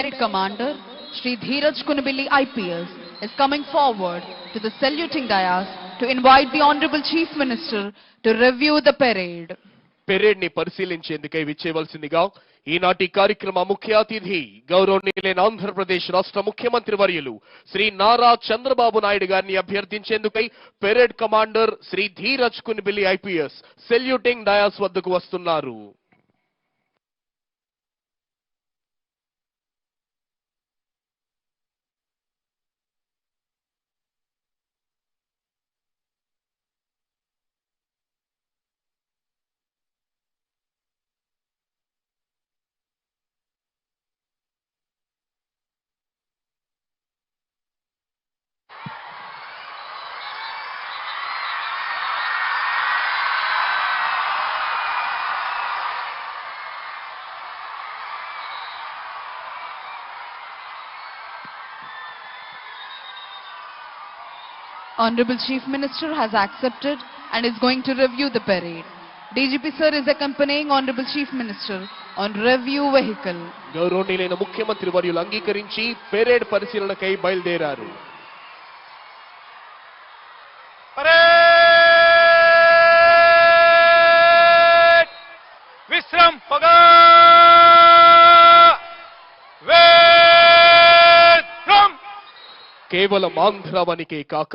Parade Commander Shri Dheeraj Kunabilli IPS is coming forward to the saluting dais to invite the Honorable Chief Minister to review the parade. పెరేడ్ని పరిశీలించేందుకై విచ్చేవలసిందిగా ఈనాటి కార్యక్రమ ముఖ్య అతిథి గౌరవనీయులైన ఆంధ్రప్రదేశ్ రాష్ట్ర ముఖ్యమంత్రి వర్యులు శ్రీ నారా చంద్రబాబు నాయుడు గారిని అభ్యర్థించేందుకై parade commander Shri Dheeraj Kunibilli IPS saluting dais వద్దకు వస్తున్నారు Honorable Chief Minister has accepted and is going to review the parade. DGP sir is accompanying honourable chief minister on review vehicle గౌరవనీయులైన ముఖ్యమంత్రి వర్యులు అంగీకరించి పెరేడ్ పరిశీలనకై బయలుదేరారు. విశ్రం పగా కేవలం ఆంధ్రవనికే కాక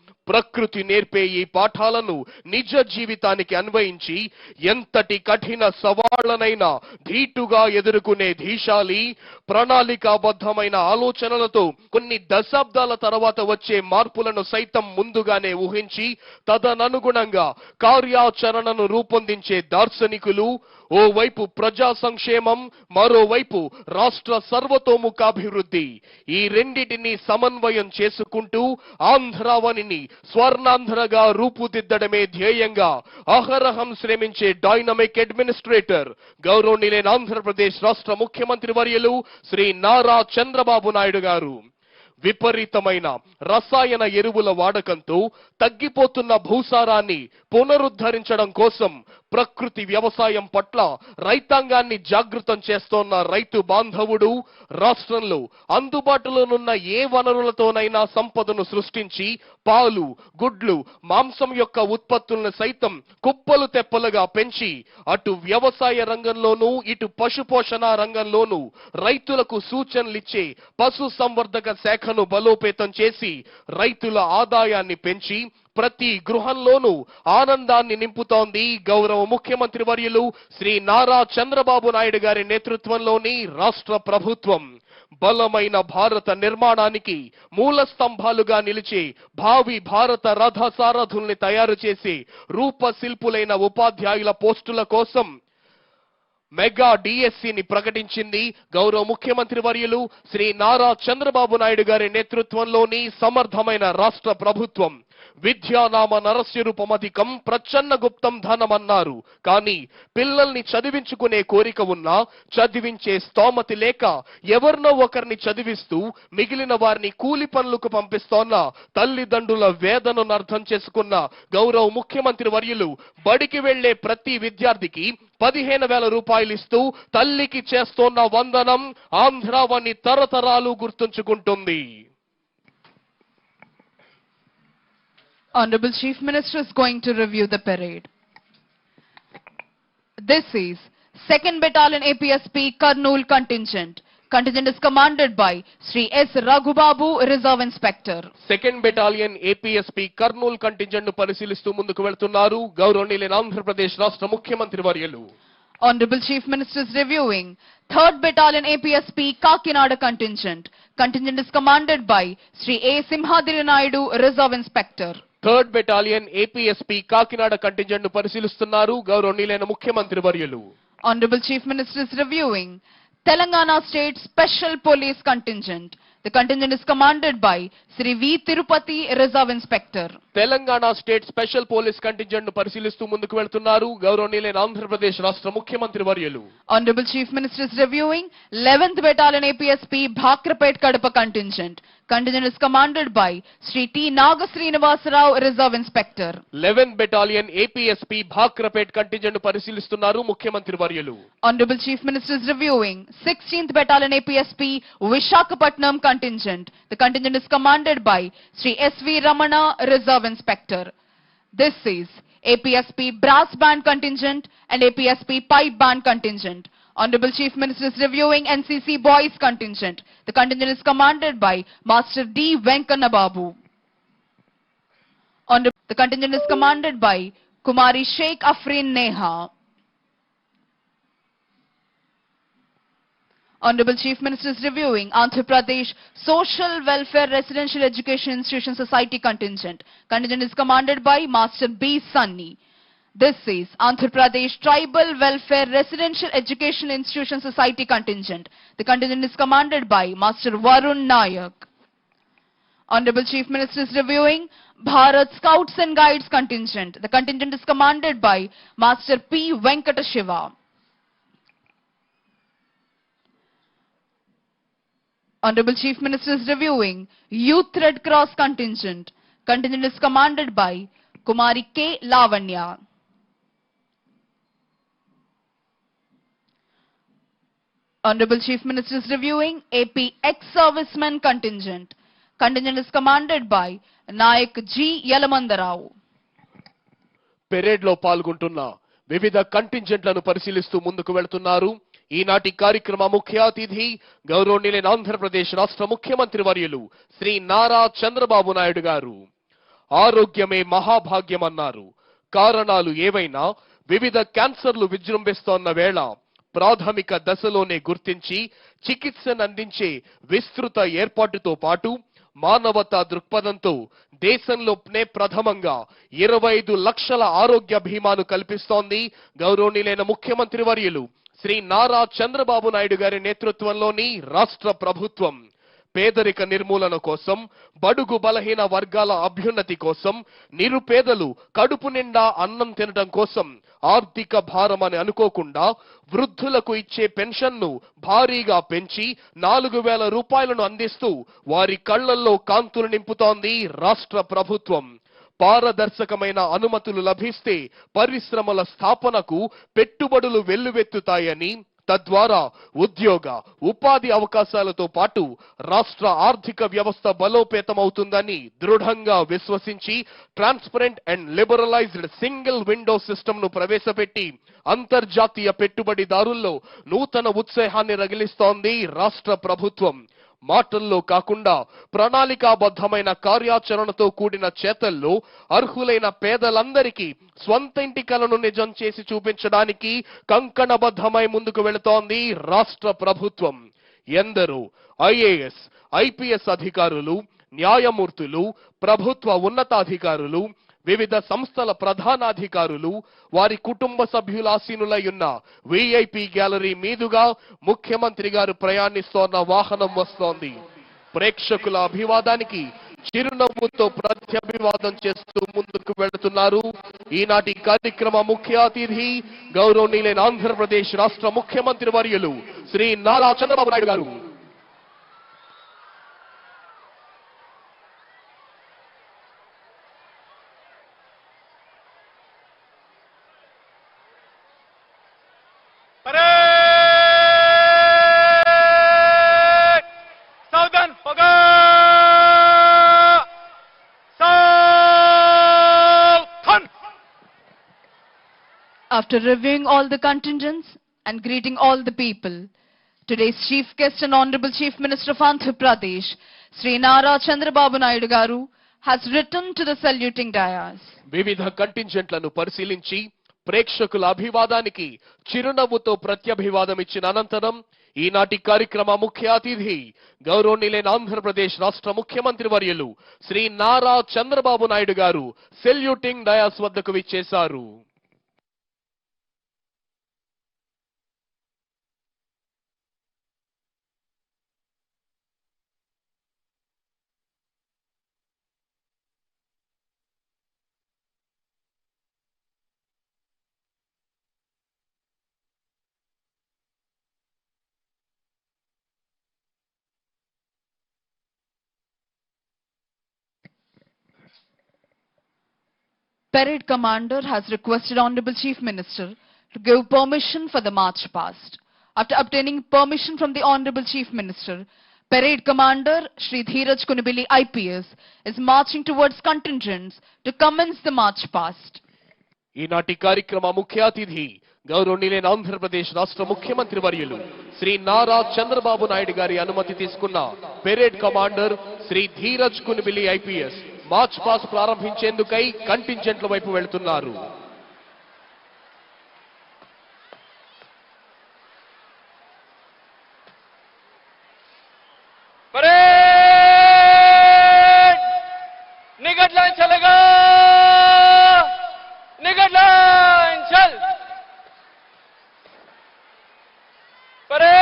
ప్రకృతి నేర్పే ఈ పాఠాలను నిజ జీవితానికి అన్వయించి ఎంతటి కఠిన సవాళ్ళనైనా ధీటుగా ఎదుర్కొనే ధీశాలి ప్రణాళికాబద్ధమైన ఆలోచనలతో కొన్ని దశాబ్దాల తర్వాత వచ్చే మార్పులను సైతం ముందుగానే ఊహించి తదననుగుణంగా కార్యాచరణను రూపొందించే దార్శనికులు ఓవైపు ప్రజా సంక్షేమం మరోవైపు రాష్ట్ర సర్వతోముఖాభివృద్ధి. ఈ రెండిటిని సమన్వయం చేసుకుంటూ ఆంధ్రావనిని స్వర్ణాంధ్రగా రూపుదిద్దడమే ధ్యేయంగా అహరహం శ్రమించే డైనమిక్ అడ్మినిస్ట్రేటర్ గౌరవనీయులైన ఆంధ్రప్రదేశ్ రాష్ట్ర ముఖ్యమంత్రి వర్యులు శ్రీ నారా చంద్రబాబు నాయుడు గారు. విపరీతమైన రసాయన ఎరువుల వాడకంతో తగ్గిపోతున్న భూసారాన్ని పునరుద్ధరించడం కోసం ప్రకృతి వ్యవసాయం పట్ల రైతాంగాన్ని జాగృతం చేస్తోన్న రైతు బాంధవుడు రాష్ట్రంలో అందుబాటులోనున్న ఏ వనరులతోనైనా సంపదను సృష్టించి పాలు గుడ్లు మాంసం యొక్క ఉత్పత్తులను సైతం కుప్పలు తెప్పలుగా పెంచి అటు వ్యవసాయ రంగంలోనూ ఇటు పశుపోషణ రంగంలోనూ రైతులకు సూచనలిచ్చే పశు సంవర్ధక శాఖను బలోపేతం చేసి రైతుల ఆదాయాన్ని పెంచి ప్రతి గృహంలోనూ ఆనందాన్ని నింపుతోంది గౌరవ ముఖ్యమంత్రి వర్యులు శ్రీ నారా చంద్రబాబు నాయుడు గారి నేతృత్వంలోని రాష్ట్ర ప్రభుత్వం. బలమైన భారత నిర్మాణానికి మూల స్తంభాలుగా నిలిచే భావి భారత రథసారథుల్ని తయారు చేసే రూపశిల్పులైన ఉపాధ్యాయుల పోస్టుల కోసం మెగా డిఎస్సిని ప్రకటించింది గౌరవ ముఖ్యమంత్రి వర్యులు శ్రీ నారా చంద్రబాబు నాయుడు గారి నేతృత్వంలోని సమర్థమైన రాష్ట్ర ప్రభుత్వం. విద్యానామ నరస్యరూపమధికం ప్రచన్న గుప్తం ధనమన్నారు. కానీ పిల్లల్ని చదివించుకునే కోరిక ఉన్నా చదివించే స్తోమతి లేక ఎవరినో ఒకరిని చదివిస్తూ మిగిలిన వారిని కూలి పనులకు పంపిస్తోన్న తల్లిదండ్రుల వేదనను అర్థం చేసుకున్న గౌరవ ముఖ్యమంత్రి వర్యులు బడికి వెళ్ళే ప్రతి విద్యార్థికి పదిహేను వేల రూపాయలు ఇస్తూ తల్లికి చేస్తోన్న వందనం ఆంధ్రావని తరతరాలు గుర్తుంచుకుంటుంది. Honorable Chief Minister is going to review the parade. This is 2nd Battalion APSP Karnool contingent Contingent is commanded by Sri S. Raghubabu, Reserve Inspector. Second battalion APSP Kurnool contingent ను పరిశీలిస్తూ ముందుకు వెళ్తున్నారు గౌరవనీయులైన ఆంధ్రప్రదేశ్ రాష్ట్ర ముఖ్యమంత్రి వర్యులు Honorable Chief Minister is reviewing 3rd Battalion APSP Kakinada contingent. Contingent is commanded by Sri A. Simhadiri Naidu, Reserve Inspector. Third battalion APSP Kakinada కంటింజెంట్ను పరిశీలిస్తున్నారు. గౌరవనీయులైన ముఖ్యమంత్రి వర్యులు. Honourable chief ministers reviewing Telangana state special police contingent the contingent is commanded by Shri V Tirupati reserve inspector Telangana state special police కంటింజెంట్ను పరిశీలిస్తూ ముందుకు వెళ్తున్నారు గౌరవనీయులైన ఆంధ్రప్రదేశ్ రాష్ట్ర ముఖ్యమంత్రి వర్యులు Honorable Chief Minister is reviewing 11th Battalion APSP Bhakrapet Kadapa contingent. Contingent is commanded by Sri T. Nagasrinivasarao, Reserve Inspector. Eleven battalion APSP Bhakrapet కంటింజెంట్ను పరిశీలిస్తున్నారు ముఖ్యమంత్రి వర్యులు Honorable Chief Minister is reviewing 16th Battalion APSP Vishakhapatnam contingent. The contingent is commanded by Sri S.V. Ramana, Reserve Inspector. This is APSP Brass Band contingent and APSP Pipe Band contingent. Honorable Chief Minister is reviewing NCC Boys contingent. The contingent is commanded by Master D. Venkana Babu. The contingent is commanded by Kumari Sheikh Afrin Neha. Honorable Chief Minister is reviewing Andhra Pradesh Social Welfare Residential Education Institution Society contingent. Contingent is commanded by Master B. Sunny. This is Andhra Pradesh Tribal Welfare Residential Education Institution Society contingent. The contingent is commanded by Master Varun Nayak. Honorable Chief Minister is reviewing Bharat Scouts and Guides contingent. The contingent is commanded by Master P. Venkata Shiva. Honorable Chief Minister is reviewing Youth Red Cross contingent. Contingent is commanded by Kumari K. Lavanya. Honorable Chief Minister is reviewing AP ex-servicemen contingent. Contingent is commanded by Nayak G. Yalamandarao. పెరేడ్లో పాల్గొంటున్న వివిధ కంటింజెంట్లను పరిశీలిస్తూ ముందుకు వెళుతున్నారు ఈనాటి కార్యక్రమ ముఖ్య అతిథి గౌరవనీయులైన ఆంధ్రప్రదేశ్ రాష్ట్ర ముఖ్యమంత్రి వర్యులు శ్రీ నారా చంద్రబాబు నాయుడు గారు. ఆరోగ్యమే మహాభాగ్యం అన్నారు కారణాలు ఏవైనా వివిధ క్యాన్సర్లు విజృంభిస్తోన్న వేళ ప్రాథమిక దశలోనే గుర్తించి చికిత్సను అందించే విస్తృత ఏర్పాటుతో పాటు మానవతా దృక్పథంతో దేశంలోనే ప్రథమంగా ఇరవై ఐదు లక్షల ఆరోగ్య బీమాను కల్పిస్తోంది గౌరవనీయులైన ముఖ్యమంత్రి వర్యులు. శ్రీ నారా చంద్రబాబు నాయుడు గారి నేతృత్వంలోని రాష్ట్ర ప్రభుత్వం పేదరిక నిర్మూలన కోసం బడుగు బలహీన వర్గాల అభ్యున్నతి కోసం నిరుపేదలు కడుపు నిండా అన్నం తినడం కోసం ఆర్థిక భారం అని అనుకోకుండా వృద్ధులకు ఇచ్చే పెన్షన్ను భారీగా పెంచి నాలుగు వేల రూపాయలను అందిస్తూ వారి కళ్ళల్లో కాంతులు నింపుతోంది రాష్ట్ర ప్రభుత్వం. పారదర్శకమైన అనుమతులు లభిస్తే పరిశ్రమల స్థాపనకు పెట్టుబడులు వెల్లువెత్తుతాయని తద్వారా ఉద్యోగ ఉపాధి అవకాశాలతో పాటు రాష్ట్ర ఆర్థిక వ్యవస్థ బలోపేతమవుతుందని దృఢంగా విశ్వసించి transparent and liberalised single window సిస్టమ్ను ప్రవేశపెట్టి అంతర్జాతీయ పెట్టుబడిదారుల్లో నూతన ఉత్సాహాన్ని రగిలిస్తోంది రాష్ట్ర ప్రభుత్వం. మాటల్లో కాకుండా ప్రణాళికాబద్ధమైన కార్యాచరణతో కూడిన చేతల్లో అర్హులైన పేదలందరికీ స్వంత ఇంటి కలను నిజం చేసి చూపించడానికి కంకణబద్ధమై ముందుకు వెళుతోంది రాష్ట్ర ప్రభుత్వం. ఎందరో ఐఏఎస్ ఐపీఎస్ అధికారులు న్యాయమూర్తులు ప్రభుత్వ ఉన్నతాధికారులు వివిధ సంస్థల ప్రధానాధికారులు వారి కుటుంబ సభ్యుల ఆసీనులై ఉన్న విఐపి గ్యాలరీ మీదుగా ముఖ్యమంత్రి గారు ప్రయాణిస్తోన్న వాహనం వస్తోంది. ప్రేక్షకుల అభివాదానికి చిరునవ్వుతో ప్రత్యభివాదం చేస్తూ ముందుకు వెళుతున్నారు. ఈనాటి కార్యక్రమ ముఖ్య అతిథి గౌరవనీయులైన ఆంధ్రప్రదేశ్ రాష్ట్ర ముఖ్యమంత్రి వర్యులు శ్రీ నారా చంద్రబాబు నాయుడు గారు. After reviewing all the contingents and greeting all the people, Today's chief guest and Honorable Chief Minister of Andhra Pradesh, Sri Nara Chandrababu Naidu Garu, has written to the saluting dais. వివిధ కంటింజెంట్లను పరిశీలించి ప్రేక్షకుల అభివాదానికి చిరునవ్వుతో ప్రత్యభివాదం ఇచ్చిన అనంతరం ఈనాటి కార్యక్రమ ముఖ్య అతిథి గౌరవనీయులైన ఆంధ్రప్రదేశ్ రాష్ట్ర ముఖ్యమంత్రి వర్యులు శ్రీ నారా చంద్రబాబు నాయుడు గారు సెల్యూటింగ్ డయాస్ వద్దకు విచ్చేశారు Parade Commander has requested Honorable Chief Minister to give permission for the march past. After obtaining permission from the Honorable Chief Minister, Parade Commander Sri Dheeraj Kunibili IPS is marching towards contingents to commence the march past. ఈనాటి కార్యక్రమ ముఖ్య అతిథి గౌరవనీయులైన ఆంధ్రప్రదేశ్ రాష్ట్ర ముఖ్యమంత్రి వర్యులు శ్రీ నారా చంద్రబాబు నాయుడు గారి అనుమతి తీసుకున్న parade commander Shri Dheeraj Kunibili IPS march past ప్రారంభించేందుకై కంటింజెంట్ల వైపు వెళ్తున్నారు.